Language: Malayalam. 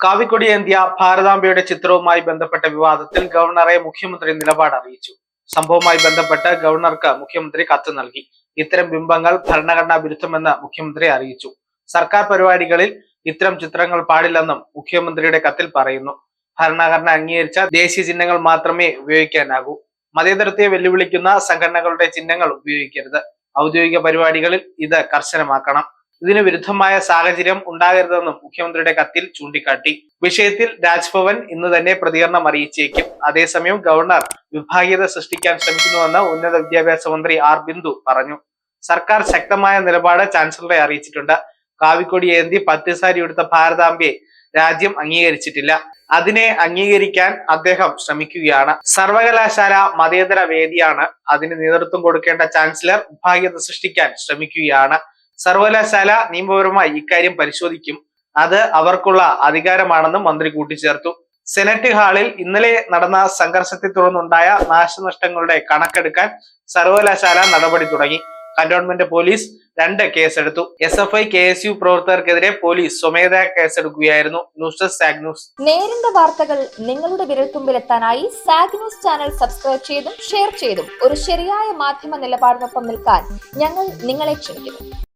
കാവിക്കൊടി എന്തിയ ഭാരതാംബയുടെ ചിത്രവുമായി ബന്ധപ്പെട്ട വിവാദത്തിൽ ഗവർണറെ മുഖ്യമന്ത്രി നിലപാട് അറിയിച്ചു സംഭവവുമായി ബന്ധപ്പെട്ട് ഗവർണർക്ക് മുഖ്യമന്ത്രി കത്ത് നൽകി. ഇത്തരം ബിംബങ്ങൾ ഭരണഘടനാ വിരുദ്ധമെന്ന് മുഖ്യമന്ത്രി അറിയിച്ചു. സർക്കാർ പരിപാടികളിൽ ഇത്തരം ചിത്രങ്ങൾ പാടില്ലെന്നും മുഖ്യമന്ത്രിയുടെ കത്തിൽ പറയുന്നു. ഭരണഘടന അംഗീകരിച്ച ദേശീയ ചിഹ്നങ്ങൾ മാത്രമേ ഉപയോഗിക്കാനാകൂ. മതേതരത്തെ വെല്ലുവിളിക്കുന്ന സംഘടനകളുടെ ചിഹ്നങ്ങൾ ഉപയോഗിക്കരുത്. ഔദ്യോഗിക പരിപാടികളിൽ ഇത് കർശനമാക്കണം. ഇതിന് വിരുദ്ധമായ സാഹചര്യം ഉണ്ടാകരുതെന്നും മുഖ്യമന്ത്രിയുടെ കത്തിൽ ചൂണ്ടിക്കാട്ടി. വിഷയത്തിൽ രാജ്ഭവൻ ഇന്ന് തന്നെ പ്രതികരണം അറിയിച്ചേക്കും. അതേസമയം ഗവർണർ വിഭാഗീയത സൃഷ്ടിക്കാൻ ശ്രമിക്കുന്നുവെന്ന് ഉന്നത വിദ്യാഭ്യാസ മന്ത്രി ആർ ബിന്ദു പറഞ്ഞു. സർക്കാർ ശക്തമായ നിലപാട് ചാൻസലറെ അറിയിച്ചിട്ടുണ്ട്. കാവിക്കൊടി ഏന്തി പത്തിസാരി എടുത്ത ഭാരതാംബയെ രാജ്യം അംഗീകരിച്ചിട്ടില്ല. അതിനെ അംഗീകരിക്കാൻ അദ്ദേഹം ശ്രമിക്കുകയാണ്. സർവകലാശാല മതേതര വേദിയാണ്. അതിന് നേതൃത്വം കൊടുക്കേണ്ട ചാൻസലർ വിഭാഗീയത സൃഷ്ടിക്കാൻ ശ്രമിക്കുകയാണ്. സർവകലാശാല നിയമപരമായി ഇക്കാര്യം പരിശോധിക്കും. അത് അവർക്കുള്ള അധികാരമാണെന്നും മന്ത്രി കൂട്ടിച്ചേർത്തു. സെനറ്റ് ഹാളിൽ ഇന്നലെ നടന്ന സംഘർഷത്തെ തുടർന്നുണ്ടായ നാശനഷ്ടങ്ങളുടെ കണക്കെടുക്കാൻ സർവകലാശാല നടപടി തുടങ്ങി. കന്റോൺമെന്റ് പോലീസ് രണ്ട് കേസെടുത്തു. S F I K S U പ്രവർത്തകർക്കെതിരെ police സ്വമേധയാ കേസെടുക്കുകയായിരുന്നു. News desk Sag news. നേരിന്റെ വാർത്തകൾ നിങ്ങളുടെ വിരൽത്തുമ്പിലെത്താനായി സാഗ് ന്യൂസ് ചാനൽ സബ്സ്ക്രൈബ് ചെയ്തും ഷെയർ ചെയ്തും ഒരു ശരിയായ മാധ്യമ നിലപാടിനൊപ്പം നിൽക്കാൻ ഞങ്ങൾ നിങ്ങളെ ക്ഷണിക്കുന്നു.